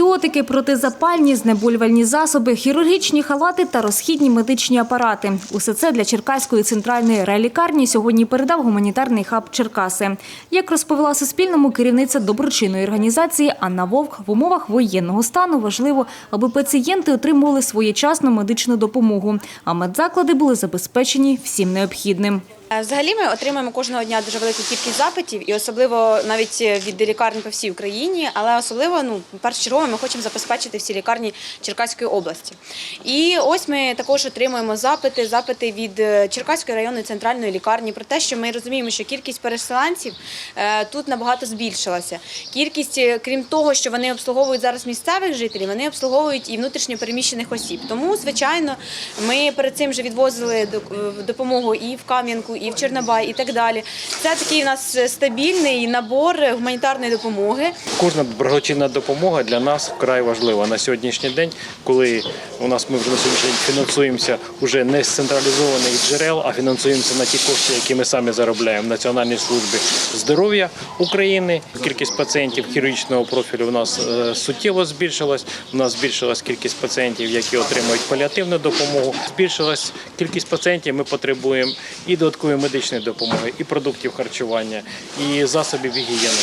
антибіотики, протизапальні, знеболювальні засоби, хірургічні халати та розхідні медичні апарати. Усе це для Черкаської центральної райлікарні сьогодні передав гуманітарний хаб Черкаси. Як розповіла Суспільному керівниця доброчинної організації Анна Вовк, в умовах воєнного стану важливо, аби пацієнти отримували своєчасну медичну допомогу, а медзаклади були забезпечені всім необхідним. Е, Взагалі ми отримуємо кожного дня дуже велику кількість запитів, і особливо навіть від лікарень по всій Україні, але особливо ну першочергово ми хочемо забезпечити всі лікарні Черкаської області. І ось ми також отримуємо запити, запити від е, Черкаської районної центральної лікарні про те, що ми розуміємо, що кількість переселенців е, тут набагато збільшилася. Кількість, е, крім того, що вони обслуговують зараз місцевих жителів, вони обслуговують і внутрішньо переміщених осіб. Тому, звичайно, ми перед цим вже відвозили до- е, допомогу і в Кам'янку, і в Чорнобай, і так далі. Це такий у нас стабільний набор гуманітарної допомоги. Кожна благочинна допомога для нас вкрай важлива на сьогоднішній день, коли у нас ми вже на сьогоднішній день фінансуємося вже не з централізованих джерел, а фінансуємося на ті кошти, які ми самі заробляємо в Національній службі здоров'я України. Кількість пацієнтів хірургічного профілю у нас е, суттєво збільшилась. У нас збільшилась кількість пацієнтів, які отримують паліативну допомогу. Збільшилась кількість пацієнтів. Ми потребуємо і додаткової медичної допомоги, і продуктів харчування, і засобів гігієни.